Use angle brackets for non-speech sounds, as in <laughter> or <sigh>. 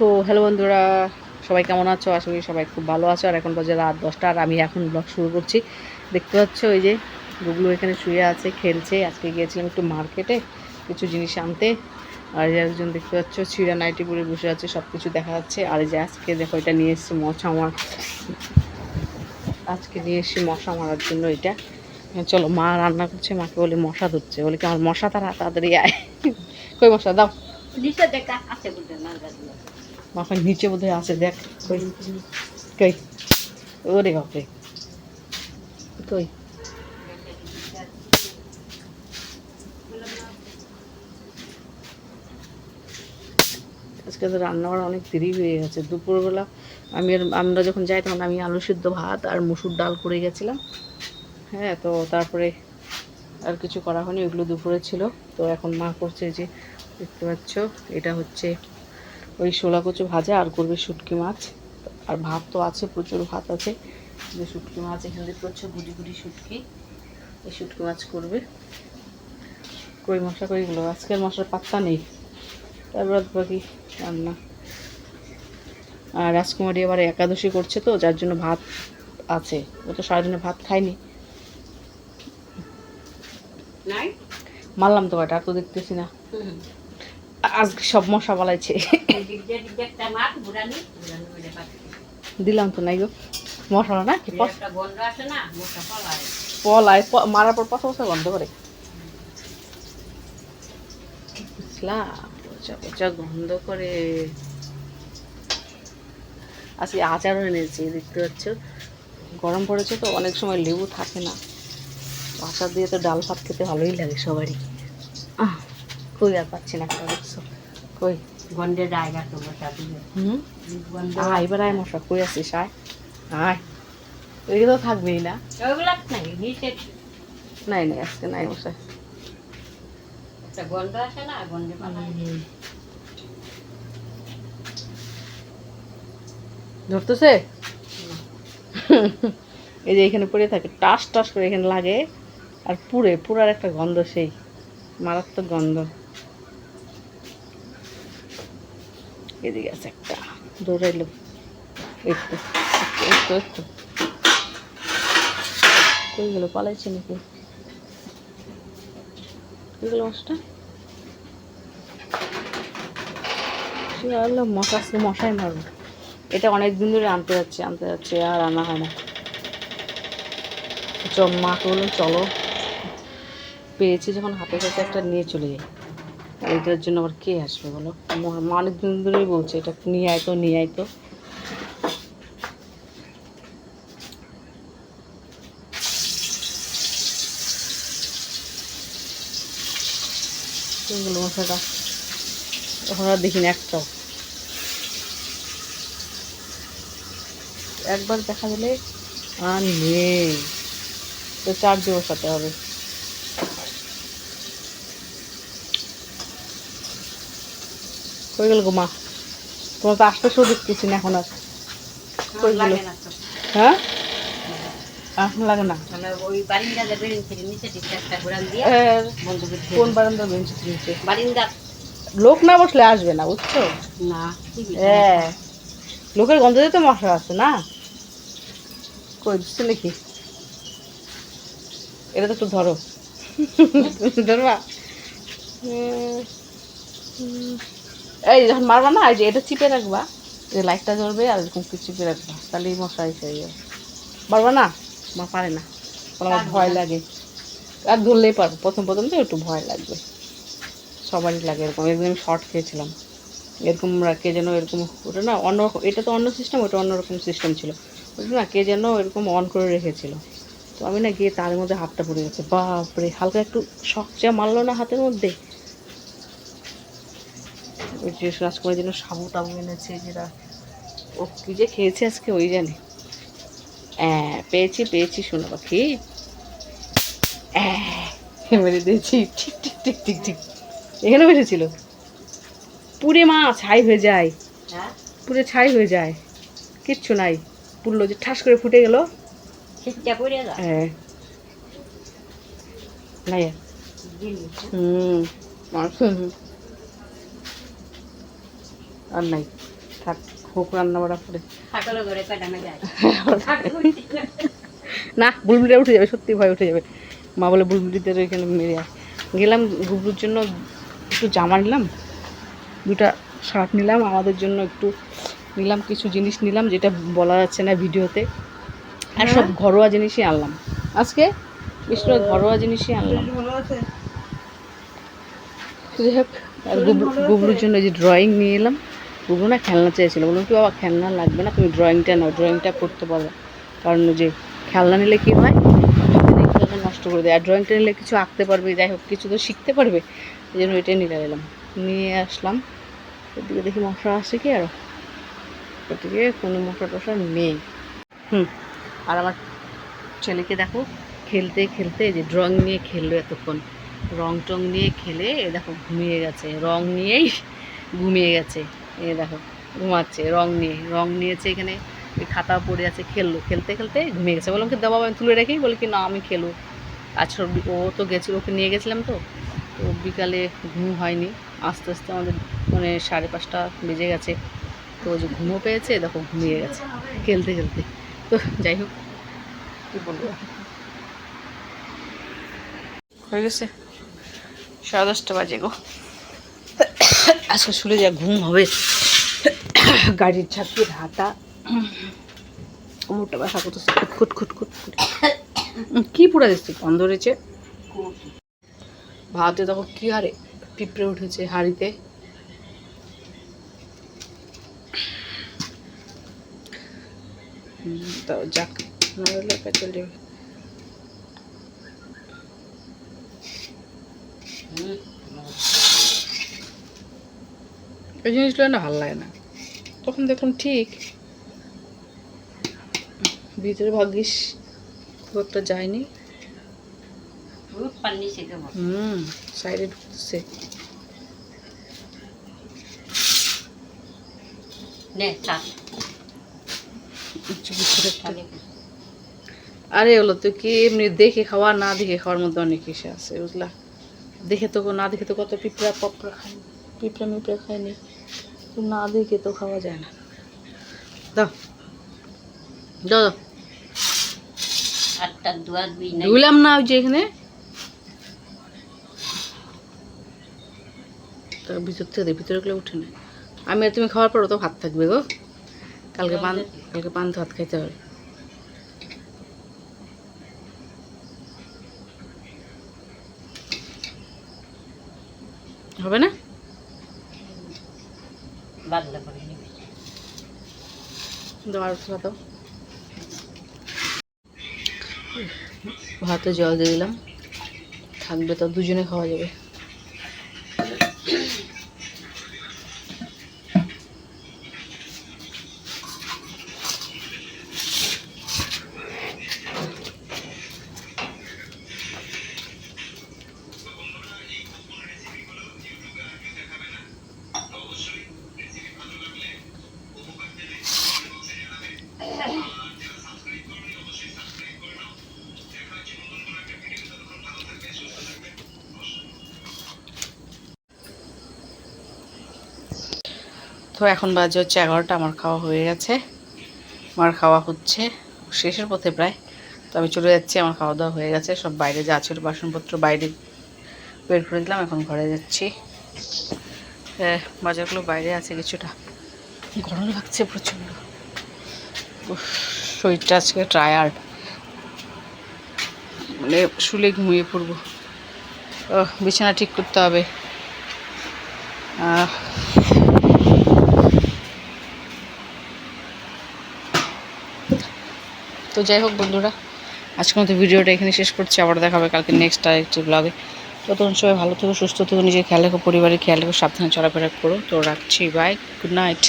তো হ্যালো বন্ধুরা, সবাই কেমন আছো? আশা করি সবাই খুব ভালো আছো। আর এখন বাজে রাত দশটা, আর আমি এখন ব্লগ শুরু করছি। দেখতে পাচ্ছ ওই যে গুগলু এখানে শুয়ে আছে, খেলছে। আজকে গিয়েছিলাম একটু মার্কেটে কিছু জিনিস আনতে। আর যে একজন দেখতে পাচ্ছ, ছিঁড়া নাইটি পরে বসে আছে সব কিছু দেখা যাচ্ছে। আর যে আজকে দেখো, এটা নিয়ে এসেছি মশা মার। আজকে নিয়ে এসেছি মশা মারার জন্য এটা। চলো, মা রান্না করছে, মাকে বলে মশা ধরছে। বলে কি, আমার মশা তারা তাড়াতাড়ি আয়। কই মশা, দাও। দেখা আছে মাখন নিচে বোধহয় আছে, দেখ, কই? কই? ওরে বাপরে। কই? আজকে তো রান্না বান্না অনেক দেরি হয়ে গেছে। দুপুরবেলা আমি আমরা যখন যাই তখন আমি আলু সিদ্ধ ভাত আর মুসুর ডাল করে গেছিলাম। হ্যাঁ তো তারপরে আর কিছু করা হয়নি, ওইগুলো দুপুরে ছিল। তো এখন মা করছে যে, দেখতে পাচ্ছ, এটা হচ্ছে ওই শোলা কচু ভাজা আর করবে শুটকি মাছ। আর ভাত তো আছে প্রচুর ভাত আছে। যে শুটকি মাছ এখানে দেখতে পাচ্ছ গুটি গুটি শুটকি। এই শুটকি মাছ করবে। কই মশলা কইগুলো আজকের মশলার পাত্তা নেই। তারপর বাকি রান্না। আর রাজকুমারী আবার একাদশী করছে তো যার জন্য ভাত আছে। ও তো সারাদিনে ভাত খায়নি। নাই? মারলাম তো কয়টা আর তো দেখতেছি না। আজকে সব মশা বালাইছে। দিলাম তো নাই গো। মশলা না কি পলায় মারার পর পচা পচা গন্ধ করে। গন্ধ করে। আজকে আচারও এনেছি, দেখতে পাচ্ছ? গরম পড়েছে তো, অনেক সময় লেবু থাকে না। আচার দিয়ে তো ডাল ভাত খেতে ভালোই লাগে সবারই। কই আর পাচ্ছি না। কই? গন্ধে জায়গা তো হুম? আয় এবার আয় মশা কই আছিস? আয়। আয়। তো থাকবেই না। ওইগুলা নাই নাই আজকে নাই মশা। গন্ধ আছে না গন্ধে ধরতেছে? <laughs> এই যে এখানে পড়ে থাকে টাস টাস করে এখানে লাগে আর পুড়ে পুরার একটা গন্ধ সেই মারাত্মক গন্ধ। এদিকে আছে একটা। দৌড়াইলো। একটু একটু একটু কই গেল? পালাইছে নাকি? গেল মাছটা? আল্লাহ, মশা মশাই মারবো। এটা অনেক দিন ধরে আনতে যাচ্ছে আনতে যাচ্ছে, আর আনা হয় না। মাকে বললাম চলো। পেয়েছি যখন হাতে কাছে একটা, নিয়ে চলে যাই। এটার জন্য আবার কে আসবে বলো? অনেক দিন ধরেই বলছে, এটা নিয়ে আয় তো, নিয়ে আয় তো। দেখিনি একটাও। একবার দেখা গেলে আর নেই। তো চার্জে বসাতে হবে। কই গেল গো মা? তোমার তো আশপাশেও দেখতেছি না এখন আর। কই গেল? তো। হ্যাঁ? এখন লাগে না। মানে কোন বারান্দা বেঞ্চ নিচে? বারিন্দা। লোক না বসলে আসবে না বুঝছ? না হ্যাঁ লোকের গন্ধ দিতে মশা আছে না? কই দিচ্ছে নাকি? এটা তো একটু ধরো। <laughs> ধরবা? এই যখন মারবা না এই যে এটা চিপে রাখবা যে লাইটটা জ্বলবে আর এরকম কিছু চিপে রাখবা। তাহলেই মশা এসে যাবে পারবা না? মা পারে না। আমার ভয় লাগে। আর ধরলেই পারব। প্রথম প্রথম তো একটু ভয় লাগবে। সবারই লাগে এরকম। একদিন আমি শর্ট খেয়েছিলাম। এরকম কে যেন এরকম ওটা না অন্য রকম এটা তো অন্য সিস্টেম ওটা অন্যরকম সিস্টেম ছিল। ওটা না কে যেন এরকম অন করে রেখেছিল। তো আমি না গিয়ে তার মধ্যে হাতটা পড়ে গেছে। বাপরে হালকা একটু শখ চা মারলো না হাতের মধ্যে? ওই যে রাজকুমার যেন সাবু টাবু এনেছে যেটা? ও কী যে খেয়েছে আজকে ওই জানে। হ্যাঁ পেয়েছি পেয়েছি শোনো পাখি। মেরে দিয়েছি ঠিক ঠিক ঠিক ঠিক ঠিক। এখানে বসেছিল পুরে মা ছাই হয়ে যায়। হ্যাঁ? পুরে ছাই হয়ে যায়। কিচ্ছু নাই। পুরলো যে ঠাস করে ফুটে গেল। হ্যাঁ। হুম। আর- নাই। থাক হোক রান্না বাড়া করে না বুলবুলিটা উঠে যাবে সত্যি ভয় উঠে যাবে। মা বলে বুলবুলিদের ওইখানে মেরে আয়। গেলাম গুবলুর জন্য একটু জামা নিলাম দুটা শার্ট নিলাম আমাদের জন্য একটু নিলাম কিছু জিনিস নিলাম যেটা বলা যাচ্ছে না ভিডিওতে। আর সব ঘরোয়া জিনিসই আনলাম। আজকে বিষ্ণু ঘরোয়া জিনিসই আনলাম। যাই হোক আর গুবলুর জন্য যে ড্রয়িং নিয়ে এলাম। গুবলু না খেলনা চেয়েছিল। বললাম, কি বাবা, খেলনা লাগবে না? তুমি ড্রয়িংটা নাও ড্রয়িংটা করতে পারবে কারণ যে খেলনা নিলে কি হয়? খেলনা নষ্ট করে দেয়। আর ড্রয়িংটা নিলে কিছু আঁকতে পারবে, যাই হোক, কিছু তো শিখতে পারবে। এই জন্য এটাই নিয়ে এলাম। নিয়ে আসলাম। ওদিকে দেখি মশা আসে কি আরও ওদিকে কোনো মশা টশা নেই। হুম, আর আমার ছেলেকে দেখো, খেলতে খেলতে যে ড্রয়িং নিয়ে খেললো এতক্ষণ। রং টং নিয়ে খেলে এ দেখো, ঘুমিয়ে গেছে। রং নিয়েই ঘুমিয়ে গেছে। এ দেখো, ঘুমাচ্ছে, রং নিয়ে, রং নিয়েছে এখানে খাতা পড়ে আছে খেললো, খেলতে খেলতে ঘুমিয়ে গেছে। বললাম কি, দাও আমি তুলে রেখেই? বলি কি, না, আমি খেলো বি- ও তো গেছিল ওকে নিয়ে গেছিলাম তো তো বিকালে ঘুম হয়নি। আস্তে আস্তে আমাদের মানে সাড়ে পাঁচটা বেজে গেছে, তো যে ঘুমও পেয়েছে, দেখো ঘুমিয়ে গেছে, খেলতে খেলতে। তো যাই হোক, কী বলব? হয়ে গেছে, সাড়ে দশটা বাজে গো। আজকে শুলে যা ঘুম হবে। গাড়ির ছাপিয়ে হাতা কোমরটা ব্যথা করতেছে। খুট খুট খুট খুট কি পুরা দিচ্ছে গন্ধ রয়েছে ভাতে দেখো কি হারে পিঁপড়ে উঠেছে হাড়িতে। তাও যাক নড়লে পেঁচে যাবে এই জিনিসগুলো না ভালো লাগে না। তখন দেখুন ঠিক ভিতরে ভাগ্যিস খুব একটা যায়নি। হুম সাইডে ঢুকতেছে। আরে হলো তো কি এমনি দেখে খাওয়া না দেখে খাওয়ার মধ্যে অনেক কিছু আছে বুঝলা? দেখে তো না দেখে তো কত পিঁপড়া পপড়া খায়নি পিঁপড়া মিপড়া খায়নি না দেখে তো খাওয়া যায় না। দাও। আটটা না ওই যে এখানে। তার ভিতর থেকে ভিতরে গুলো উঠে না। আমি আর তুমি খাওয়ার পর তো ভাত থাকবে গো। কালকে পান কালকে পান ভাত খাইতে হবে। হবে না? ভাতে জল দিয়ে দিলাম। থাকবে তো দুজনে খাওয়া যাবে। তো এখন বাজে হচ্ছে এগারোটা, আমার খাওয়া হয়ে গেছে। আমার খাওয়া হচ্ছে শেষের পথে প্রায়। তো আমি চলে যাচ্ছি, আমার খাওয়া দাওয়া হয়ে গেছে। সব বাইরে যা ছিল বাসনপত্র বাইরে বের করে দিলাম, এখন ঘরে যাচ্ছি। বাজারগুলো বাইরে আছে কিছুটা। গরম লাগছে প্রচণ্ড। শরীরটা আজকে টায়ার্ড মানে শুলে ঘুমিয়ে পড়ব। বিছানা ঠিক করতে হবে। তো যাই হোক বন্ধুরা, আজকের মতো ভিডিওটা এখানে শেষ করছি। আবার দেখা হবে কালকে নেক্সট আরেকটি ব্লগে ততক্ষণ সবাই ভালো থেকো, সুস্থ থেকো, নিজের খেয়াল রেখো, পরিবারের খেয়াল রেখো, সাবধানে চলাফেরা করো। তো রাখছি বাই গুড নাইট